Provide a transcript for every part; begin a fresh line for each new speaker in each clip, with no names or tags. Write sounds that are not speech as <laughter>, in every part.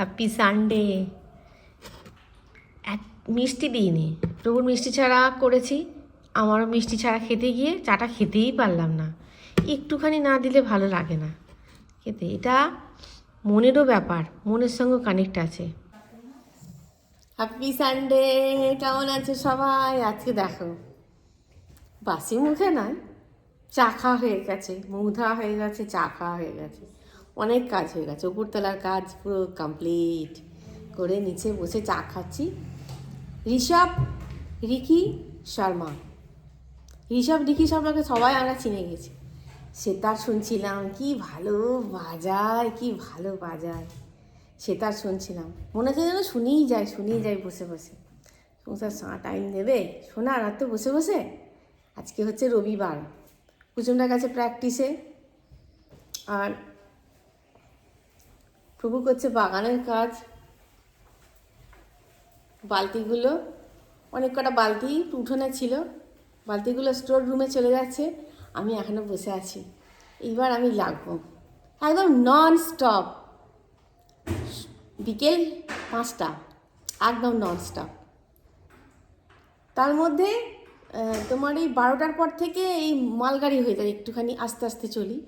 Happy Sunday এক মিষ্টি দিইনি প্রভুর মিষ্টি ছাড়া করেছি। আমারও মিষ্টি ছাড়া খেতে গিয়ে চাটা খেতেই পারলাম না। একটুখানি না দিলে ভালো লাগে না। খেতে। এটা মনেরও ব্যাপার। মনের সঙ্গে কানেক্ট আছে। হ্যাপি সানডে কেমন আছে সবাই? আজকে দেখো। বাসি মুখে নয়, চা হয়ে গেছে। মুখ হয়ে গেছে, চা হয়ে গেছে। অনেক কাজ হয়ে গেছে। উপরতলার কাজ পুরো কমপ্লিট করে নিচে বসে চা খাচ্ছি। ঋষভ, রিকি, শর্মা। ঋষভ, রিকি, শর্মাকে সবাই আমরা চিনে গেছি। সে তার শুনছিলাম, কি ভালো বাজায়, কি ভালো বাজায়। সে তার শুনছিলাম। মনে হচ্ছে যেন শুনেই যায় শুনেই যায় বসে বসে। সংসার সাঁ টাইম দেবে? শোনা রাতে বসে বসে? আজকে হচ্ছে রবিবার। কুচুমটার কাছে প্র্যাকটিসে আর প্রভু করছে বাগানের কাজ। বালতিগুলো, অনেক কটা বালতি উঠোনে ছিল। বালতিগুলো স্টোর রুমে চলে যাচ্ছে। আমি এখনও বসে আছি। এইবার আমি লাগবো। একদম নন স্টপ বিকেল পাঁচটা। একদম নন স্টপ তার মধ্যে তোমার এই বারোটার পর থেকে এই মালগাড়ি হয়ে যায়। একটুখানি আস্তে আস্তে চলি।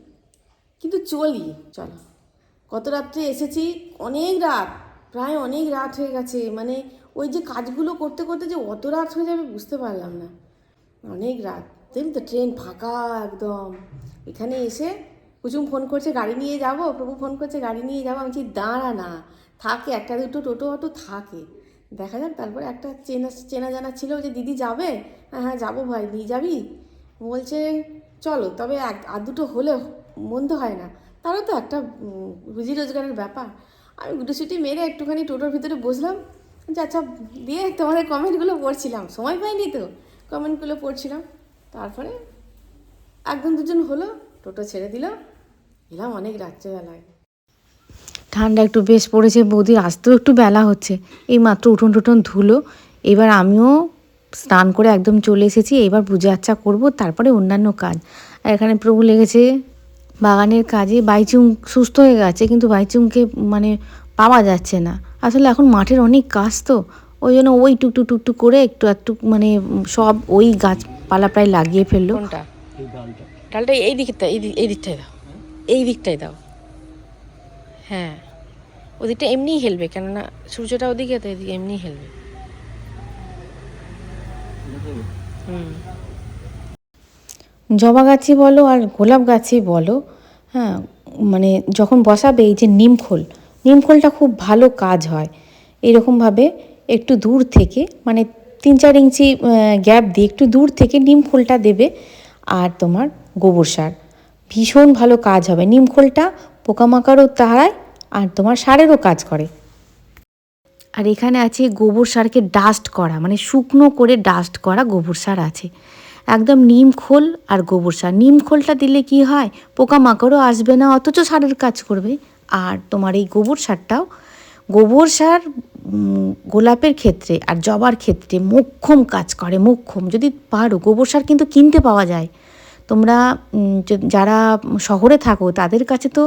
কিন্তু চলি, চলো। কত রাত্রে এসেছি অনেক রাত, প্রায় অনেক রাত হয়ে গেছে। মানে ওই যে কাজগুলো করতে করতে যে অত রাত হয়ে যাবে বুঝতে পারলাম না। অনেক রাত। দেখুন তো, ট্রেন ফাঁকা একদম। এখানে এসে কুচুম ফোন করছে, গাড়ি নিয়ে যাব? প্রভু ফোন করছে, গাড়ি নিয়ে যাব। আমি দাঁড়া না। থাকে, একটা দুটো টোটো অটো থাকে। দেখা যাক, তারপরে একটা চেনা চেনা জানা ছিল যে, দিদি যাবে? হ্যাঁ হ্যাঁ যাব ভাই। নিয়ে যাবি? বলছে, চলো। তবে এক, আর দুটো হলে মন্দ হয় না। তারও তো একটা রুজি রোজগারের ব্যাপার। আমি গুটোসুটি মেরে একটুখানি টোটোর ভিতরে বসলাম। যে আচ্ছা দিয়ে তোমাদের কমেন্টগুলো পড়ছিলাম। সময় পাইনি তো, কমেন্টগুলো পড়ছিলাম। তারপরে একজন দুজন হলো, টোটো ছেড়ে দিলাম এলাম অনেক রাত্রেবেলায়।
ঠান্ডা একটু বেশ পড়েছে বৌদির আসতেও একটু বেলা হচ্ছে। এই মাত্র উঠোন টুঠোন ধুলো। এবার আমিও স্নান করে একদম চলে এসেছি। এবার পূজা আচ্ছা করব, তারপরে অন্যান্য কাজ। আর এখানে প্রভু লেগেছে বাগানের কাজে বাইচুং সুস্থ হয়ে গেছে কিন্তু বাইচুংকে মানে পাওয়া যাচ্ছে না। আসলে এখন মাঠের অনেক কাজ তো ওই জন্য ওই টুকটুক টুকটুক করে একটু একটু মানে সব ওই গাছপালা প্রায় লাগিয়ে ফেলল।
ডালটা এই দিকটা এই দিক এই দিকটায় দাও। এই দিকটায় দাও। হ্যাঁ। ওদিকটা এমনিই হেলবে কেননা সূর্যটা ওদিকে তো এদিকে এমনিই হেলবে। হুম।
জবা গাছই বলো আর গোলাপ গাছই বলো হ্যাঁ মানে যখন বসাবে এই যে নিমখোল নিমখোলটা খুব ভালো কাজ হয়। এরকমভাবে একটু দূর থেকে মানে তিন চার ইঞ্চি গ্যাপ দিয়ে একটু দূর থেকে নিমখোলটা দেবে। আর তোমার গোবর সার, ভীষণ ভালো কাজ হবে। নিমখোলটা পোকামাকড়ও তাড়ায় আর তোমার সারেরও কাজ করে। আর এখানে আছে গোবর সারকে ডাস্ট করা মানে শুকনো করে ডাস্ট করা গোবর সার আছে। একদম নিম খোল আর গোবর সার। নিম খোলটা দিলে কি হয়? পোকামাকড়ও আসবে না, অথচ সারের কাজ করবে। আর তোমার এই গোবর সারটাও, গোবর সার গোলাপের ক্ষেত্রে আর জবার ক্ষেত্রে মোক্ষম কাজ করে, মোক্ষম। যদি পারো, গোবর সার কিন্তু কিনতে পাওয়া যায়। তোমরা যারা শহরে থাকো, তাদের কাছে তো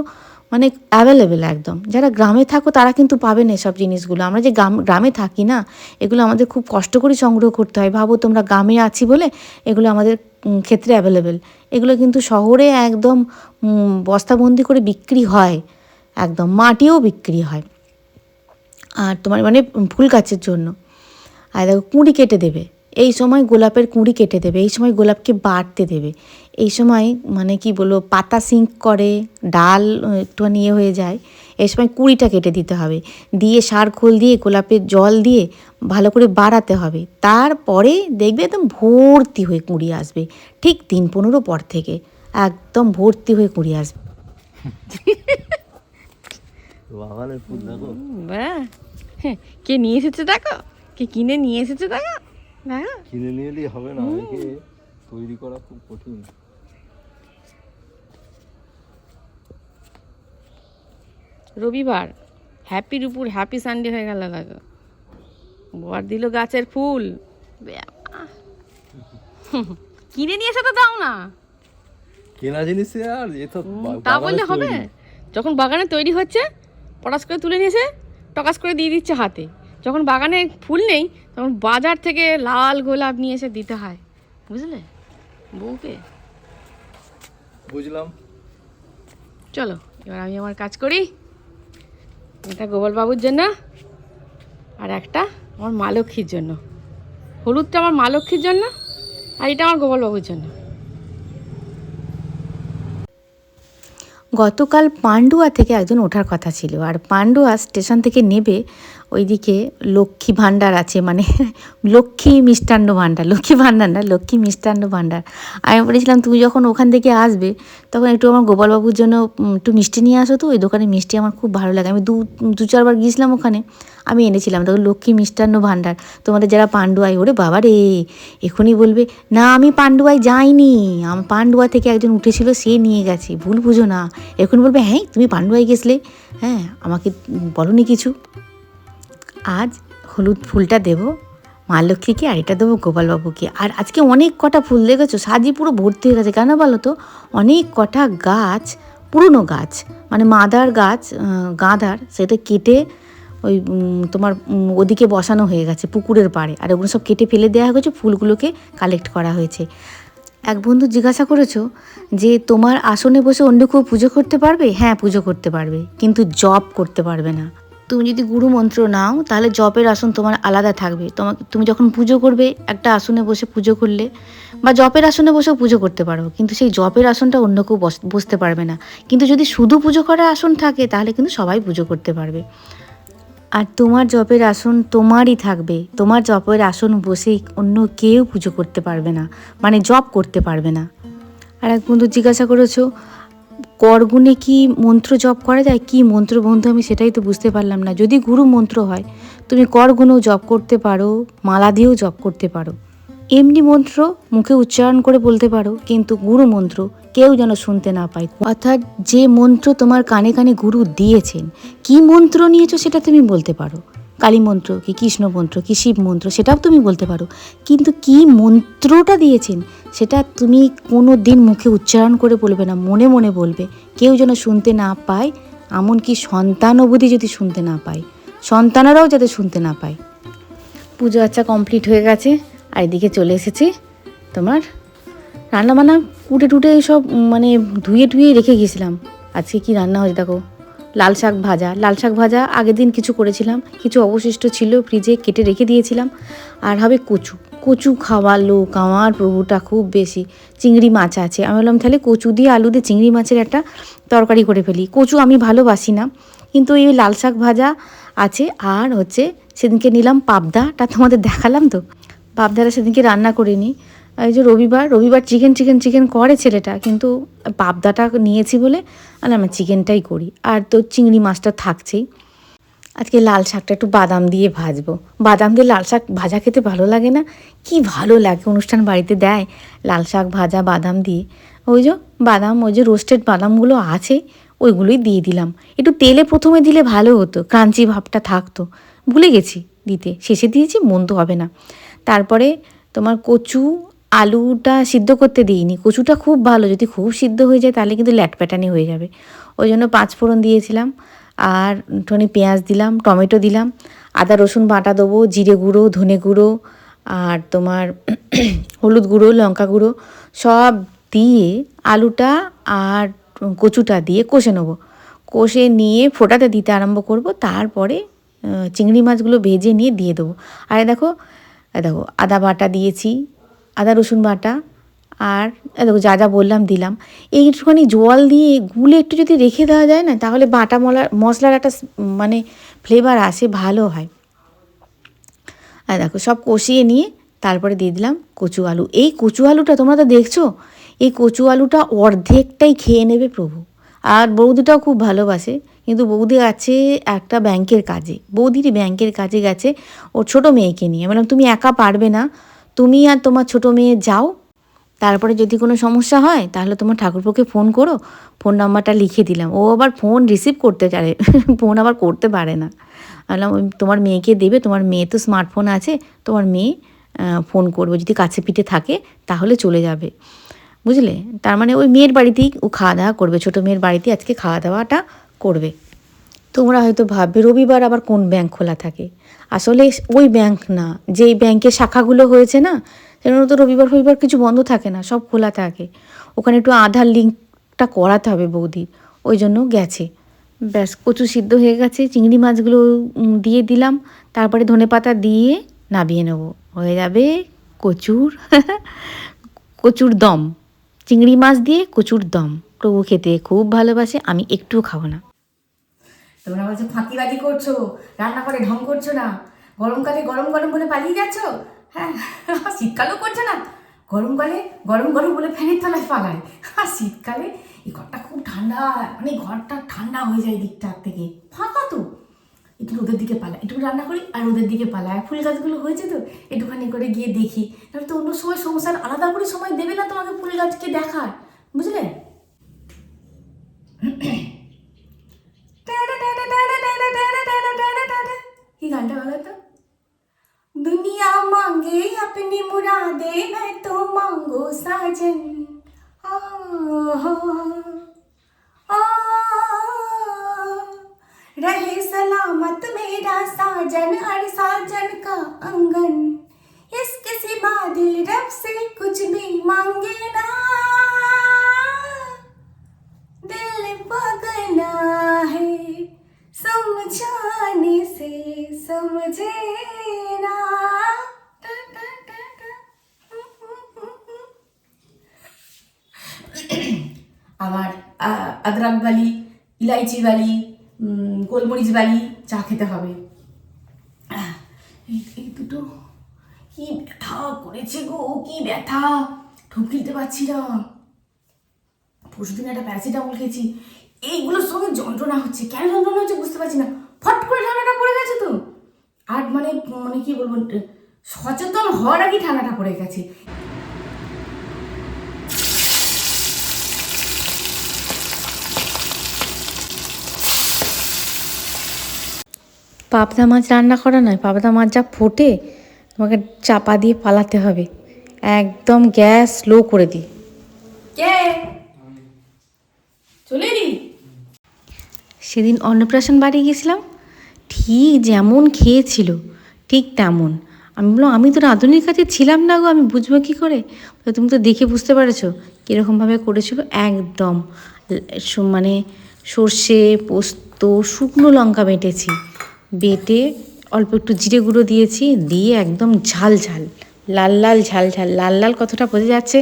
মানে অ্যাভেলেবেল একদম। যারা গ্রামে থাকো, তারা কিন্তু পাবে না এসব জিনিসগুলো। আমরা যে গ্রাম, গ্রামে থাকি না, এগুলো আমাদের খুব কষ্ট করে সংগ্রহ করতে হয়। ভাবো তোমরা গ্রামে আছি বলে এগুলো আমাদের ক্ষেত্রে অ্যাভেলেবেল এগুলো কিন্তু শহরে একদম বস্তাবন্দি করে বিক্রি হয়। একদম মাটিও বিক্রি হয়। আর তোমার মানে ফুল গাছের জন্য। আর দেখো, কুঁড়ি কেটে দেবে। এই সময় গোলাপের কুঁড়ি কেটে দেবে এই সময় গোলাপকে বাড়তে দেবে। এই সময় মানে কি বলব পাতা সিঙ্ক করে ডাল আহ, একটুখানি ইয়ে হয়ে যায় এই সময় কুঁড়িটা কেটে দিতে হবে। দিয়ে সার খোল দিয়ে গোলাপের জল দিয়ে ভালো করে বাড়াতে হবে। তারপরে দেখবে একদম ভর্তি হয়ে কুঁড়ি আসবে ঠিক দিন পনেরো পর থেকে। একদম ভর্তি হয়ে কুঁড়ি আসবে।
বাগানের ফুল দেখো।
বাহ। হ্যাঁ, কে নিয়ে এসেছে দেখো? কে কিনে নিয়ে এসেছে দেখো?
কিনে নিয়ে এলেই হবে না একে তৈরি করা খুব কঠিন।
রবিবার। হ্যাপি দুপুর হ্যাপি সানডে হয়ে গেল দেখো বর দিল গাছের ফুল। কিনে নিয়ে এসে তো দাও না।
কেনা জিনিস আর এ তো
তা বললে হবে। যখন বাগানে তৈরি হচ্ছে পটাশ করে তুলে নিয়েছে টকাস করে দিয়ে দিচ্ছে হাতে। যখন বাগানে ফুল নেই তখন বাজার থেকে লাল গোলাপ নিয়ে এসে দিতে হয়। বুঝলে? বউকে?
বুঝলাম।
চলো এবার আমি আমার কাজ করি। এটা গোপাল বাবুর জন্য আর একটা আমার মা লক্ষ্মীর জন্য। হলুদটা আমার মা লক্ষ্মীর জন্য আর এটা আমার গোপাল বাবুর জন্য।
গতকাল পান্ডুয়া থেকে একজন ওঠার কথা ছিল আর পান্ডুয়া স্টেশন থেকে নেবে ওইদিকে লক্ষ্মী ভাণ্ডার আছে মানে লক্ষ্মী মিষ্টান্ন ভাণ্ডার, লক্ষ্মী ভাণ্ডার না, লক্ষ্মী মিষ্টান্ন ভাণ্ডার। আমি বলেছিলাম, তুমি যখন ওখান থেকে আসবে, তখন একটু আমার গোপালবাবুর জন্য একটু মিষ্টি নিয়ে আসো তো, ওই দোকানে মিষ্টি আমার খুব ভালো লাগে। আমি দু দু চারবার গিয়েছিলাম ওখানে, আমি এনেছিলাম, তখন লক্ষ্মী মিষ্টান্ন ভাণ্ডার। তোমাদের যারা পান্ডুয়ায় ওরে বাবা রে, এখনই বলবে, না, আমি পান্ডুয়ায় যাইনি, আম, পাণ্ডুয়া থেকে একজন উঠেছিল, সে নিয়ে গেছে, ভুল বুঝো না। এখন বলবে হ্যাঁ তুমি পান্ডুয়ায় গেছলে? হ্যাঁ আমাকে বলনি কিছু। আজ হলুদ ফুলটা দেব, মা লক্ষ্মীকে আর এটা দেবো গোপালবাবুকে। আর আজকে অনেক কটা ফুল দেখেছ, সাজি পুরো ভর্তি হয়ে গেছে, কেন বলো তো? অনেক কটা গাছ, পুরনো গাছ মানে মাদার গাছ গাঁদার, সেটা কেটে ওই তোমার ওদিকে বসানো হয়ে গেছে পুকুরের পাড়ে। আর ওগুলো সব কেটে ফেলে দেওয়া হয়েছে, ফুলগুলোকে কালেক্ট করা হয়েছে। এক বন্ধু জিজ্ঞাসা করেছ যে, তোমার আসনে বসে অন্য কেউ পুজো করতে পারবে? হ্যাঁ পুজো করতে পারবে, কিন্তু জব করতে পারবে না। তুমি যদি গুরু মন্ত্র নাও, তাহলে জপের আসন তোমার আলাদা থাকবে। তোমাকে, তুমি যখন পুজো করবে, একটা আসনে বসে পুজো করলে, বা জপের আসনে বসেও পুজো করতে পারো, কিন্তু সেই জপের আসনটা অন্য কেউ বস- বসতে পারবে না। কিন্তু যদি শুধু পুজো করার আসন থাকে, তাহলে কিন্তু সবাই পুজো করতে পারবে। আর তোমার জপের আসন তোমারই থাকবে। তোমার জপের আসন বসেই অন্য কেউ পুজো করতে পারবে না মানে জপ করতে পারবে না। আর এক বন্ধু জিজ্ঞাসা করেছ করগুণে কি মন্ত্র জপ করা যায়? কি মন্ত্র বন্ধু? আমি সেটাই তো বুঝতে পারলাম না। যদি গুরু মন্ত্র হয়, তুমি করগুণেও জপ করতে পারো, মালা দিয়েও জপ করতে পারো। এমনি মন্ত্র মুখে উচ্চারণ করে বলতে পারো, কিন্তু গুরু মন্ত্র কেউ যেন শুনতে না পায়। অর্থাৎ যে মন্ত্র তোমার কানে কানে গুরু দিয়েছেন, কি মন্ত্র নিয়েছো সেটা তুমি বলতে পারো। কালী মন্ত্র, কি কৃষ্ণ মন্ত্র, কি শিব মন্ত্র, সেটাও তুমি বলতে পারো। কিন্তু কি মন্ত্রটা দিয়েছেন, সেটা তুমি কোনো দিন মুখে উচ্চারণ করে বলবে না, মনে মনে বলবে। কেউ যেন শুনতে না পায়, এমনকি সন্তান অবধি যদি শুনতে না পায়, সন্তানেরাও যাতে শুনতে না পায়। পুজো আচ্ছা কমপ্লিট হয়ে গেছে, আর এদিকে চলে এসেছি তোমার রান্নাবান্না কুটে টুটে সব মানে ধুয়ে টুয়ে রেখে গিয়েছিলাম। আজকে কি রান্না হয়েছে দেখো। লাল শাক ভাজা। লাল শাক ভাজা আগের দিন কিছু করেছিলাম। কিছু অবশিষ্ট ছিল ফ্রিজে কেটে রেখে দিয়েছিলাম। আর হবে কচু। কচু খাওয়ার লোক আমার প্রভুটা খুব বেশি। চিংড়ি মাছ আছে। আমি বললাম, তাহলে কচু দিয়ে আলু দিয়ে চিংড়ি মাছের একটা তরকারি করে ফেলি। কচু আমি ভালোবাসি না। কিন্তু এই লাল শাক ভাজা আছে। আর হচ্ছে, সেদিনকে নিলাম পাবদাটা তোমাদের দেখালাম তো? পাবদাটা সেদিনকে রান্না করিনি। এই যে রবিবার রবিবার চিকেন চিকেন চিকেন করে ছেলেটা, কিন্তু পাবদাটা নিয়েছি বলে আর আমি চিকেনটাই করি। আর তো চিংড়ি মাছটা থাকছেই। আজকে লাল শাকটা একটু বাদাম দিয়ে ভাজবো। বাদাম দিয়ে লাল শাক ভাজা খেতে ভালো লাগে না? কি ভালো লাগে, অনুষ্ঠান বাড়িতে দেয় লাল শাক ভাজা, বাদাম দিয়ে। ওই যে বাদাম, ওই যে রোস্টেড বাদামগুলো আছে, ওইগুলোই দিয়ে দিলাম। একটু তেলে প্রথমে দিলে ভালো হতো ক্রাঞ্চি ভাবটা থাকতো। ভুলে গেছি দিতে। শেষে দিয়েছি, মন্দ হবে না। তারপরে তোমার কচু আলুটা সিদ্ধ করতে দিইনি, কচুটা খুব ভালো, যদি খুব সিদ্ধ হয়ে যায় তাহলে কিন্তু ল্যাটপ্যাটানি হয়ে যাবে। ওই জন্য পাঁচ ফোড়ন দিয়েছিলাম, আর একটুখানি পেঁয়াজ দিলাম, টমেটো দিলাম, আদা, রসুন বাটা দেবো, জিরে গুঁড়ো, ধনে গুঁড়ো, আর তোমার <clears throat> হলুদ গুঁড়ো, লঙ্কা গুঁড়ো, সব দিয়ে আলুটা আর কচুটা দিয়ে কষে নেব। কষে নিয়ে ফোটাতে দিতে আরম্ভ করব, তারপরে চিংড়ি মাছগুলো ভেজে নিয়ে দিয়ে দেবো। আর দেখো দেখো, আদা বাটা দিয়েছি আদা, রসুন বাটা আর দেখো যা যা বললাম, দিলাম। এইটুখানি জল দিয়ে গুলে একটু যদি রেখে দেওয়া যায় না, তাহলে বাটা মলা, মশলার একটা মানে ফ্লেভার আসে, ভালো হয়। আর দেখো, সব কষিয়ে নিয়ে তারপরে দিয়ে দিলাম কচু আলু। এই কচু আলুটা তোমরা তো দেখছ? এই কচু আলুটা অর্ধেকটাই খেয়ে নেবে প্রভু। আর বৌদিটাও খুব ভালোবাসে, কিন্তু বৌদি আছে একটা ব্যাংকের কাজে। বৌদিরই ব্যাংকের কাজে গেছে, ওর ছোটো মেয়েকে নিয়ে। বললাম, তুমি একা পারবে না তুমি আর তোমার ছোটো মেয়ে যাও। তারপরে যদি কোনো সমস্যা হয়, তাহলে তোমার ঠাকুরপোকে ফোন করো। ফোন নাম্বারটা লিখে দিলাম। ও আবার ফোন রিসিভ করতে চায়। <laughs> ফোন আবার করতে পারে না। বললাম তোমার মেয়েকে দেবে, তোমার মেয়ে তো স্মার্টফোন আছে, তোমার মেয়ে ফোন করবে। যদি কাছে পিঠে থাকে, তাহলে চলে যাবে। বুঝলে? তার মানে ওই মেয়ের বাড়িতেই ও খাওয়া দাওয়া করবে। ছোটো মেয়ের বাড়িতে আজকে খাওয়া দাওয়াটা করবে। তোমরা হয়তো ভাববে, রবিবার আবার কোন ব্যাংক খোলা থাকে? আসলে ওই ব্যাংক না। যেই ব্যাংকের শাখাগুলো হয়েছে না সেগুলো তো রবিবার, ফবিবার কিছু বন্ধ থাকে না, সব খোলা থাকে। ওখানে একটু আধার লিঙ্কটা করাতে হবে বৌদি, ওই জন্য গেছে। ব্যাস, কচু সিদ্ধ হয়ে গেছে, চিংড়ি মাছগুলো দিয়ে দিলাম, তারপরে ধনেপাতা দিয়ে নাবিয়ে নেব। হয়ে যাবে কচুর <laughs> কচুর দম। চিংড়ি মাছ দিয়ে কচুর দম। প্রভু খেতে খুব ভালোবাসে, আমি একটুও খাব না।
তোমরা বলছো, ফাঁকিবাজি করছ, রান্না করে ঢং করছ না গরমকালে গরম গরম বলে পালিয়ে যাচ্ছ? হ্যাঁ শীতকালেও করছ না গরমকালে গরম গরম বলে ফ্যানের তলায় পালায়। আর শীতকালে এই ঘরটা খুব ঠান্ডা মানে ঘরটা ঠান্ডা হয়ে যায় দিকটার থেকে। ফাঁকা তো। একটু রোদের দিকে পালায় একটু রান্না করি আর রোদের দিকে পালায়। ফুল গাছগুলো হয়েছে তো, একটুখানি করে গিয়ে দেখি। তাহলে তো অন্য সময় সংসার আলাদা করে সময় দেবে না তোমাকে ফুল গাছকে দেখার, বুঝলে? ये घंटा वाला था दुनिया मांगे अपनी मुरादे मैं तो मांगो साजन रहे सलामत मेरा साजन हर साजन का अंगन इस किसी दिल रब से कुछ भी मांगे ना दिल पगला है समझाने से समझे ना আমার আহ, আদরাক বালি ইলাইচি বালি উম, গোলমরিচ বালি চা খেতে হবে আহ, এই এই দুটো কি ব্যথা করেছে গো কি ব্যথা ঠুক গিলতে পারছি না পরশুদিন একটা প্যারাসিটামল খেয়েছি এইগুলোর সঙ্গে যন্ত্রণা হচ্ছে। কেন যন্ত্রণা হচ্ছে বুঝতে পারছি না। ফট করে ঠান্ডাটা পড়ে গেছে তো। আর মানে মানে কি বলব সচেতন হওয়ার আগে ঠান্ডাটা পড়ে গেছে।
পাবদা মাছ রান্না করা নয় পাবদা মাছ যা ফোটে তোমাকে চাপা দিয়ে পালাতে হবে। একদম গ্যাস স্লো করে দিই।
কে? চলে
সেদিন অন্নপ্রাশন বাড়ি গেছিলাম, ঠিক যেমন খেয়েছিল, ঠিক তেমন। আমি বললাম, আমি তো রাঁধুনির কাছে ছিলাম না গো, আমি বুঝব কী করে? তুমি তো দেখে বুঝতে পেরেছ কীরকমভাবে করেছিল? একদম মানে সর্ষে, পোস্ত, শুকনো লঙ্কা বেটেছি। বেটে অল্প একটু জিরে গুঁড়ো দিয়েছি, দিয়ে একদম ঝাল ঝাল, লাল লাল ঝাল ঝাল, লাল লাল কতটা বোঝা যাচ্ছে,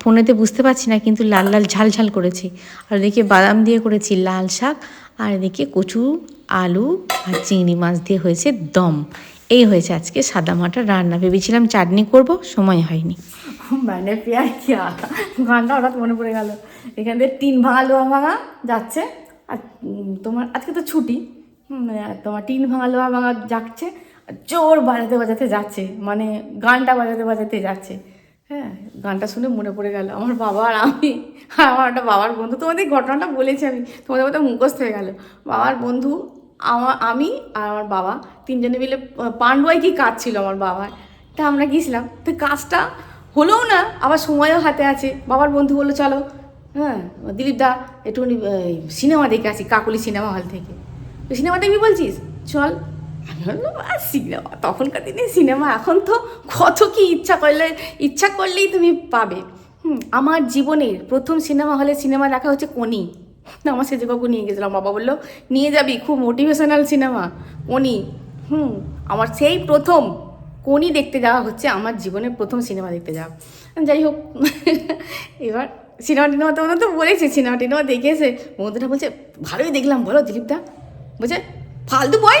ফোনেতে বুঝতে পারছি না, কিন্তু লাল লাল ঝাল ঝাল করেছি। আর এদিকে বাদাম দিয়ে করেছি লাল শাক আর এদিকে কচু, আলু আর চিংড়ি মাছ দিয়ে হয়েছে দম। এই হয়েছে আজকে সাদা মাটার রান্না। ভেবেছিলাম চাটনি করব, সময় হয়নি।
মানে পেয়ার কিয়া গানটা হঠাৎ মনে পড়ে গেল। এখান থেকে টিন ভাঙা লোহা ভাঙা যাচ্ছে। আর তোমার আজকে তো ছুটি। আর তোমার টিন ভাঙা লোহা ভাঙা যাচ্ছে। জোর বাজাতে বাজাতে যাচ্ছে। মানে গানটা বাজাতে বাজাতে যাচ্ছে। হ্যাঁ গানটা শুনে মনে পড়ে গেল। আমার বাবা আর আমি আর আমার একটা বাবার বন্ধু। তোমাদের ঘটনাটা বলেছি আমি তোমাদের মধ্যে মুখস্থ হয়ে গেল। বাবার বন্ধু আমার আমি আর আমার বাবা তিনজনে মিলে আহ, পান্ডুয়ায় কি কাজ ছিল আমার বাবার। তা আমরা গিয়েছিলাম। তো কাজটা হলোও না আবার সময়ও হাতে আছে। বাবার বন্ধু বলল চলো। হ্যাঁ দিলীপ দা একটুখানি সিনেমা দেখে আসি কাকুলি সিনেমা হল থেকে। তো সিনেমা দেখবি বলছিস? চল। আর সিনেমা তখনকার দিনে সিনেমা এখন তো কত কি ইচ্ছা করলে, ইচ্ছা করলেই তুমি পাবে। আমার জীবনের প্রথম সিনেমা হলে সিনেমা দেখা হচ্ছে কোনি। আমার সেজে কাকু নিয়ে গেছিলাম, বাবা বলল, নিয়ে যাবি, খুব মোটিভেশনাল সিনেমা কোনি। হুম, আমার সেই প্রথম কোনি দেখতে যাওয়া হচ্ছে, আমার জীবনের প্রথম সিনেমা দেখতে যাওয়া। যাই হোক, এবার সিনেমা টিনেমা তোমাদের তো বলেছে সিনেমা টিনেমা দেখেছে এসে বন্ধুটা বলছে, ভালোই দেখলাম, বলো দিলীপদা। বলছে, ফালতু বয়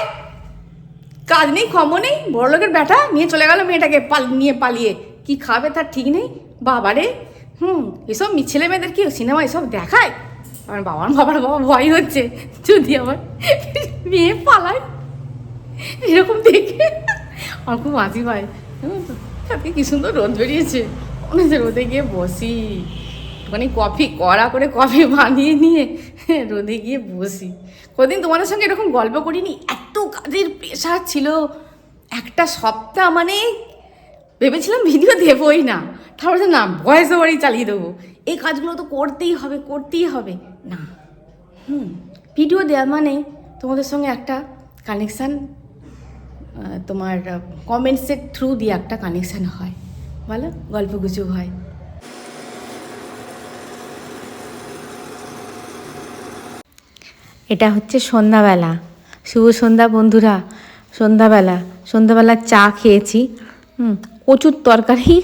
কাজ নেই খবর নেই বড় লোকের ব্যাটা নিয়ে চলে গেল মেয়েটাকে পাল, নিয়ে পালিয়ে। কি খাবে তার ঠিক নেই? বাবারে হুম, এসব ছেলে মেয়েদের কি সিনেমা এসব দেখায়? আমার বাবার বাবার, বাবা ভয় হচ্ছে। যদি আমার মেয়ে পালায়, এরকম দেখে আমার খুব পায়। জানো আজকে কি সুন্দর রোদ বেরিয়েছে। মনে হচ্ছে রোদে গিয়ে বসি। একটুখানি কফি, কড়া করে কফি বানিয়ে নিয়ে রোদে গিয়ে বসি। কদিন তোমাদের সঙ্গে এরকম গল্প করিনি? এত কাজের প্রেশার ছিল। একটা সপ্তাহ মানে ভেবেছিলাম ভিডিও দেবই না। তারপরে না ভয়েস ওভারই চালিয়ে দেবো। এই কাজগুলো তো করতেই হবে করতেই হবে। না। হুম ভিডিও দেওয়া মানে তোমাদের সঙ্গে একটা কানেকশান তোমার কমেন্টসের থ্রু দিয়ে একটা কানেকশান হয়। বলো? গল্প গুজব হয়।
এটা হচ্ছে সন্ধ্যাবেলা। শুভ সন্ধ্যা বন্ধুরা। সন্ধ্যাবেলা। সন্ধ্যাবেলা চা খেয়েছি। প্রচুর তরকারি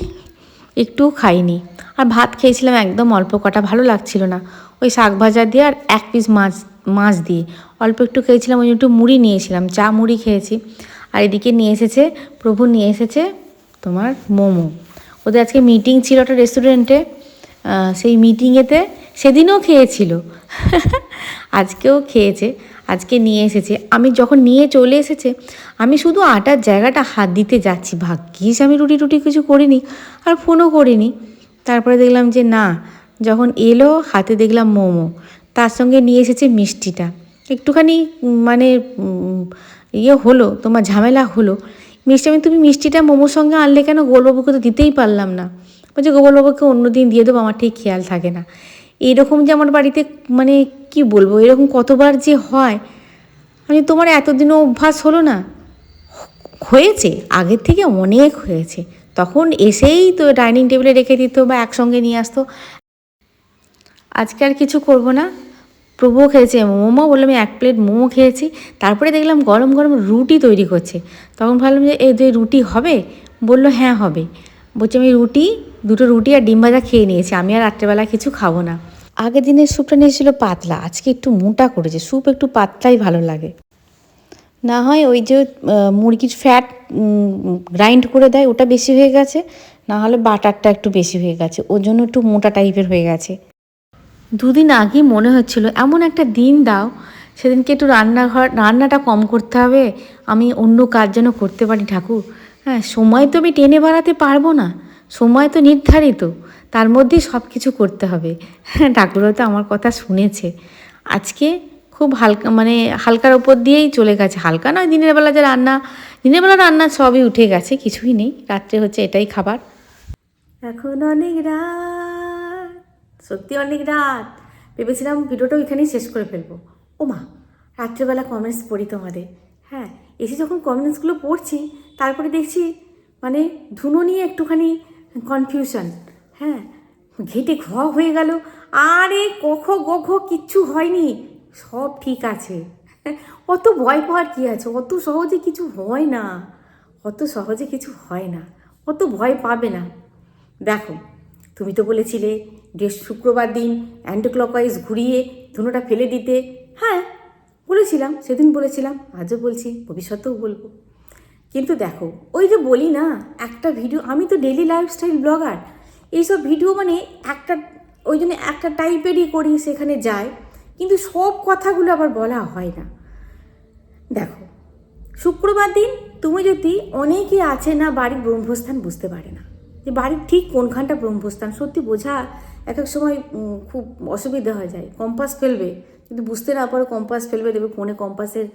একটু খাইনি। আর ভাত খেয়েছিলাম একদম অল্প কটা, ভালো লাগছিল না। ওই শাক ভাজা দিয়ে আর এক পিস মাছ মাছ দিয়ে। অল্প একটু খেয়েছিলাম, ওই একটু মুড়ি নিয়েছিলাম। চা মুড়ি খেয়েছি। আর এদিকে নিয়ে এসেছে, প্রভু নিয়ে এসেছে তোমার মোমো। ওদের আজকে মিটিং ছিল একটা রেস্টুরেন্টে সেই মিটিংয়েতে সেদিনও খেয়েছিল। আজকেও খেয়েছে, আজকে নিয়ে এসেছে। আমি যখন নিয়ে চলে এসেছে, আমি শুধু আটার জায়গাটা হাত দিতে যাচ্ছি। ভাগ্যিস আমি রুটি টুটি কিছু করিনি আর ফোনও করিনি। তারপরে দেখলাম যে না, যখন এলো হাতে দেখলাম মোমো। তার সঙ্গে নিয়ে এসেছে মিষ্টিটা। একটুখানি মানে ইয়ে হলো, তোমার ঝামেলা হলো। মিষ্টি, আমি তুমি মিষ্টিটা মোমোর সঙ্গে আনলে কেন গোলবাবুকে তো দিতেই পারলাম না। বলছে গোপালবাবুকে অন্য দিন দিয়ে দেবো, আমার ঠিক খেয়াল থাকে না। এইরকম যে আমার বাড়িতে মানে কি বলব, এরকম কতবার যে হয় আমি তোমার এতদিনও অভ্যাস হলো না? হয়েছে, আগের থেকে অনেক হয়েছে। তখন এসেই তো ডাইনিং টেবিলে রেখে দিত বা একসঙ্গে নিয়ে আসতো। আজকে আর কিছু করব না। প্রভুও খেয়েছে, মোমো বললাম এক প্লেট মোমো খেয়েছি। তারপরে দেখলাম গরম গরম রুটি তৈরি করছে। তখন ভাবলাম যে এই রুটি হবে? বলল হ্যাঁ হবে। বলছে, আমি রুটি, দুটো রুটি আর ডিম ভাজা খেয়ে নিয়েছি। আমি আর রাত্রেবেলা কিছু খাব না। আগের দিনের স্যুপটা নিয়েছিল পাতলা। আজকে একটু মোটা করেছে। স্যুপ একটু পাতলাই ভালো লাগে। না হয় ওই যে মুরগির ফ্যাট গ্রাইন্ড করে দেয়, ওটা বেশি হয়ে গেছে। না হলে বাটারটা একটু বেশি হয়ে গেছে। ওর জন্য একটু মোটা টাইপের হয়ে গেছে। দুদিন আগেই মনে হচ্ছিল, এমন একটা দিন দাও, সেদিনকে একটু রান্নাঘর, রান্নাটা কম করতে হবে। আমি অন্য কাজ যেন করতে পারি ঠাকুর। হ্যাঁ সময় তো আমি টেনে বাড়াতে পারব না। সময় তো নির্ধারিত। তার মধ্যেই সব কিছু করতে হবে। হ্যাঁ ঠাকুরও তো আমার কথা শুনেছে। আজকে খুব হালকা মানে হালকার ওপর দিয়েই চলে গেছে। হালকা নয়, দিনের বেলা যে রান্না, দিনের বেলা রান্না সবই উঠে গেছে, কিছুই নেই। রাত্রে হচ্ছে এটাই খাবার।
এখন অনেক রাত, সত্যি অনেক রাত। ভেবেছিলাম ভিডিওটা ওইখানেই শেষ করে ফেলব। ও মা, রাত্রেবেলা কমেন্টস পড়ি তোমাদের। হ্যাঁ এসে যখন কমেন্টসগুলো পড়ছি, তারপরে দেখছি মানে ধুনো নিয়ে একটুখানি কনফিউশন হ্যাঁ ঘেটে ঘ হয়ে গেল। আরে কখ গঘ কিচ্ছু হয়নি। সব ঠিক আছে। অত ভয় পাওয়ার কী আছে? অত সহজে কিছু হয় না। অত সহজে কিছু হয় না। অত ভয় পাবে না। দেখো, তুমি তো বলেছিলে যে শুক্রবার দিন অ্যান্টি ক্লকওয়াইজ ঘুরিয়ে ধুনোটা ফেলে দিতে। হ্যাঁ বলেছিলাম, সেদিন বলেছিলাম, আজও বলছি, ভবিষ্যতেও বলব। কিন্তু দেখো, ওই যে বলি না, একটা ভিডিও, আমি তো ডেলি লাইফস্টাইল ব্লগার এইসব ভিডিও মানে একটা, ওই জন্য একটা টাইপেরই করি সেখানে যায়। কিন্তু সব কথাগুলো আবার বলা হয় না। দেখো, শুক্রবার দিন তুমি যদি অনেকে আছে না, বাড়ির ব্রহ্মস্থান বুঝতে পারে না। যে বাড়ির ঠিক কোনখানটা ব্রহ্মস্থান? সত্যি বোঝা এক এক সময় খুব অসুবিধা হয়ে যায়। কম্পাস ফেলবে কিন্তু বুঝতে না পারো কম্পাস ফেলবে দেবে ফোনে কম্পাসের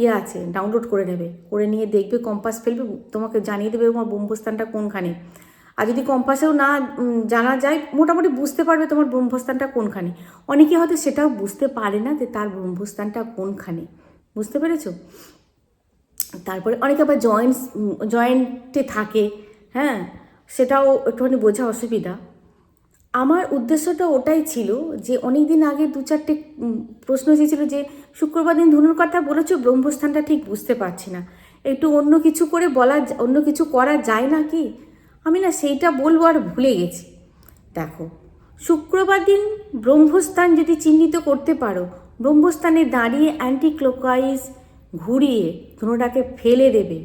ইয়ে আছে, ডাউনলোড করে নেবে। করে নিয়ে দেখবে কম্পাস ফেলবে, তোমাকে জানিয়ে দেবে তোমার ব্রহ্মস্থানটা কোনখানে। আর যদি কম্পাসেও না জানা যায়, মোটামুটি বুঝতে পারবে তোমার ব্রহ্মস্থানটা কোনখানে। অনেকে হয়তো সেটাও বুঝতে পারে না যে তার ব্রহ্মস্থানটা কোনখানে। বুঝতে পেরেছ? তারপরে অনেকে আবার জয়েন্টস জয়েন্টে থাকে হ্যাঁ? সেটাও একটুখানি বোঝা অসুবিধা। আমার উদ্দেশ্যটা ওটাই ছিল যে অনেক দিন আগে দু চারটে প্রশ্ন এসেছিল যে, শুক্রবার দিন ধনুর কথা বলেছ, ব্রহ্মস্থানটা ঠিক বুঝতে পারছি না। একটু অন্য কিছু করে বলা, অন্য কিছু করা যায় না কি আমি না সেইটা বলব আর ভুলে গেছি। দেখো, শুক্রবার দিন ব্রহ্মস্থান যদি চিহ্নিত করতে পারো, ব্রহ্মস্থানে দাঁড়িয়ে অ্যান্টি ক্লোকাইজ ঘুরিয়ে ধনুটাকে ফেলে দেবে।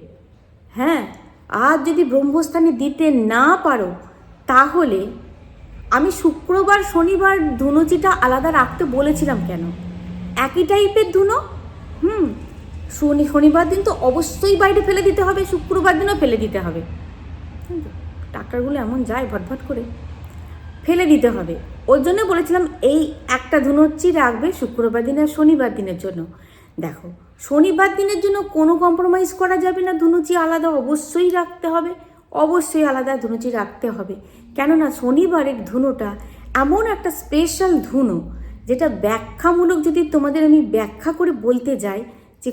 হ্যাঁ আর যদি ব্রহ্মস্থানে দিতে না পারো, তাহলে আমি শুক্রবার, শনিবার ধুনুচিটা আলাদা রাখতে বলেছিলাম কেন? একই টাইপের ধুনো? হুম, শনি, শনিবার দিন তো অবশ্যই বাইরে ফেলে দিতে হবে, শুক্রবার দিনও ফেলে দিতে হবে। টাকারগুলো এমন যায় ভটভট করে। ফেলে দিতে হবে। ওর জন্য বলেছিলাম, এই একটা ধুনোচ্ছি রাখবে শুক্রবার দিন আর শনিবার দিনের জন্য। দেখো, শনিবার দিনের জন্য কোনো কম্প্রোমাইজ করা যাবে না। ধুনুচি আলাদা অবশ্যই রাখতে হবে। অবশ্যই আলাদা ধুনুচি রাখতে হবে। কেননা শনিবারের ধুনোটা এমন একটা স্পেশাল ধুনো, যেটা ব্যাখ্যামূলক যদি তোমাদের আমি ব্যাখ্যা করে বলতে যাই
যে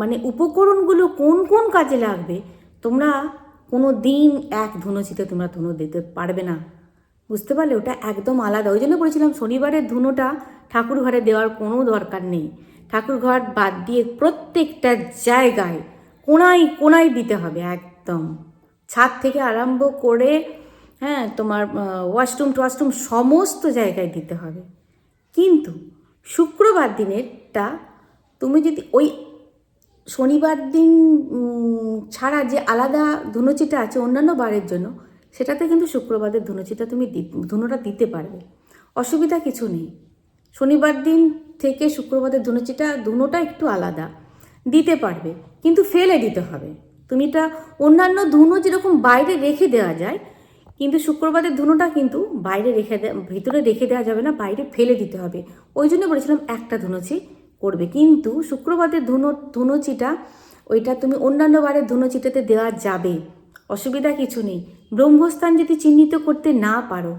মানে উপকরণগুলো কোন কোন কাজে লাগবে, তোমরা কোনো দিন এক ধুনোচিতে তোমরা ধুনো দিতে পারবে না। বুঝতে পারলে? ওটা একদম আলাদা। ওই জন্য বলেছিলাম শনিবারের ধুনোটা ঠাকুর ঘরে দেওয়ার কোনো দরকার নেই। ঠাকুর ঘর বাদ দিয়ে প্রত্যেকটা জায়গায় কোনায় কোনায় দিতে হবে একদম। ছাদ থেকে আরম্ভ করে হ্যাঁ তোমার ওয়াশরুম টোয়াশরুম সমস্ত জায়গায় দিতে হবে। কিন্তু শুক্রবার দিনেরটা তুমি যদি ওই শনিবার দিন ছাড়া যে আলাদা ধনুচিটা আছে অন্যান্য বারের জন্য, সেটাতে কিন্তু শুক্রবারের ধনুচিটা তুমি ধুনোটা দিতে পারবে। অসুবিধা কিছু নেই। শনিবার দিন থেকে শুক্রবারের ধনুচিটা, ধুনোটা একটু আলাদা। দিতে পারবে, কিন্তু ফেলে দিতে হবে। তুমি এটা অন্যান্য ধুনো যেরকম বাইরে রেখে দেওয়া যায়, কিন্তু শুক্রবারের ধুনোটা কিন্তু বাইরে রেখে ভিতরে রেখে দেওয়া যাবে না, বাইরে ফেলে দিতে হবে। ওই জন্য বলেছিলাম একটা ধুনুচি করবে। কিন্তু শুক্রবারের ধুনো, ধুনুচিটা, ওইটা তুমি অন্যান্য বারের ধুনুচিটাতে দেওয়া যাবে। অসুবিধা কিছু নেই। ব্রহ্মস্থান যদি চিহ্নিত করতে না পারো,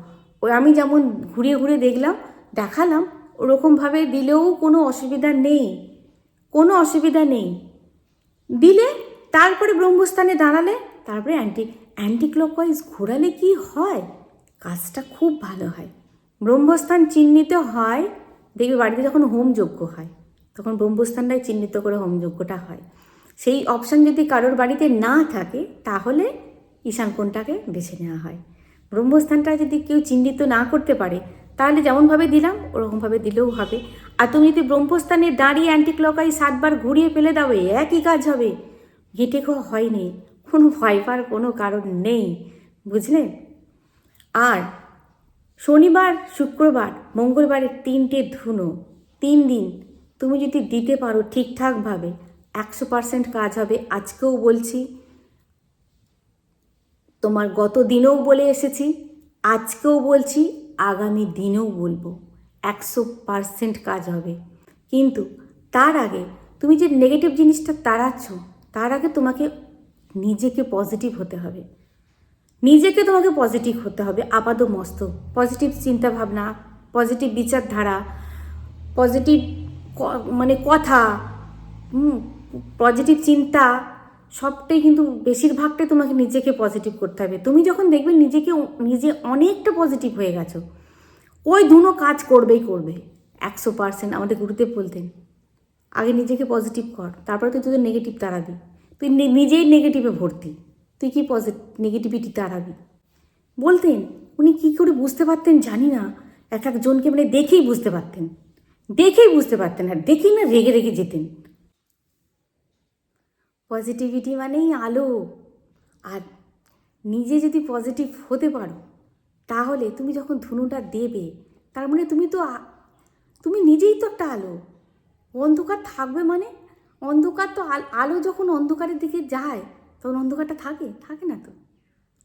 ওই আমি যেমন ঘুরিয়ে ঘুরে দেখলাম, দেখালাম, ওরকমভাবে দিলেও কোনো অসুবিধা নেই। কোনো অসুবিধা নেই। দিলে তারপরে ব্রহ্মস্থানে দাঁড়ালে, তারপরে অ্যান্টি অ্যান্টি ক্লকওয়াইজ ঘোরালে কি হয়? কাজটা খুব ভালো হয়। ব্রহ্মস্থান চিহ্নিত হয়, দেখবি বাড়িতে যখন হোম যজ্ঞ হয়। তখন ব্রহ্মস্থানটাই চিহ্নিত করে হোম যজ্ঞটা হয়। সেই অপশান যদি কারোর বাড়িতে না থাকে, তাহলে ঈশান কোণটাকে বেছে নেওয়া হয়। ব্রহ্মস্থানটা যদি কেউ চিহ্নিত না করতে পারে, তাহলে যেমনভাবে দিলাম, ওরকমভাবে দিলেও হবে। আর তুমি যদি ব্রহ্মস্থানে দাঁড়িয়ে অ্যান্টি ক্লকাই সাতবার ঘুরিয়ে ফেলে দাও একই কাজ হবে। ঘেটে খাওয়া হয়নি কোনো ভয় পাওয়ার কোনো কারণ নেই বুঝলেন আর শনিবার, শুক্রবার, মঙ্গলবারের তিনটে ধুনো, তিন দিন তুমি যদি দিতে পারো ঠিকঠাকভাবে, একশো পার্সেন্ট কাজ হবে, আজকেও বলছি। তোমার গত দিনেও বলে এসেছি, আজকেও বলছি, আগামী দিনেও বলব, একশো পার্সেন্ট কাজ হবে। কিন্তু তার আগে তুমি যে নেগেটিভ জিনিসটা তাড়াচ্ছ, তার আগে তোমাকে নিজেকে পজিটিভ হতে হবে। নিজেকে তোমাকে পজিটিভ হতে হবে আপাদ মস্ত পজিটিভ চিন্তাভাবনা পজিটিভ বিচারধারা পজিটিভ মানে কথা, হুম পজিটিভ চিন্তা, সবটাই কিন্তু বেশিরভাগটাই তোমাকে নিজেকে পজিটিভ করতে হবে। তুমি যখন দেখবে নিজেকে নিজে অনেকটা পজিটিভ হয়ে গেছো, ওই দুনো কাজ করবেই করবে। একশো পার্সেন্ট আমাদের গুরুদেব বলতেন, আগে নিজেকে পজিটিভ কর, তারপরে তুই তোদের নেগেটিভ তাড়াবি। তুই নিজেই নেগেটিভে ভর্তি, তুই কি পজিটিভ নেগেটিভিটি তাড়াবি? বলতেন। উনি কি করে বুঝতে পারতেন জানি না, এক একজনকে মানে দেখেই বুঝতে পারতেন। দেখেই বুঝতে পারতেন আর দেখেই না রেগে রেগে যেতেন। পজিটিভিটি মানেই আলো। আর নিজে যদি পজিটিভ হতে পারো, তাহলে তুমি যখন ধুনুটা দেবে, তার মানে তুমি তো তুমি নিজেই তো একটা আলো। অন্ধকার থাকবে মানে? অন্ধকার তো আল- আলো যখন অন্ধকারের দিকে যায়, তখন অন্ধকারটা থাকে? থাকে না তো?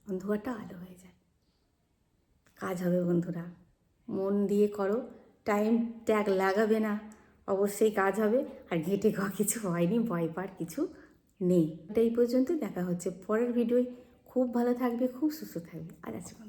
অন্ধকারটা আলো হয়ে যায়। কাজ হবে বন্ধুরা। মন দিয়ে করো। টাইম ট্যাগ লাগাবে না। অবশ্যই কাজ হবে। আর ঘেটে ঘ কিছু হয়নি, ভয় পার কিছু নেই। এই পর্যন্ত। দেখা হচ্ছে পরের ভিডিও খুব ভালো থাকবে, খুব সুস্থ থাকবে। আর বন্ধুরা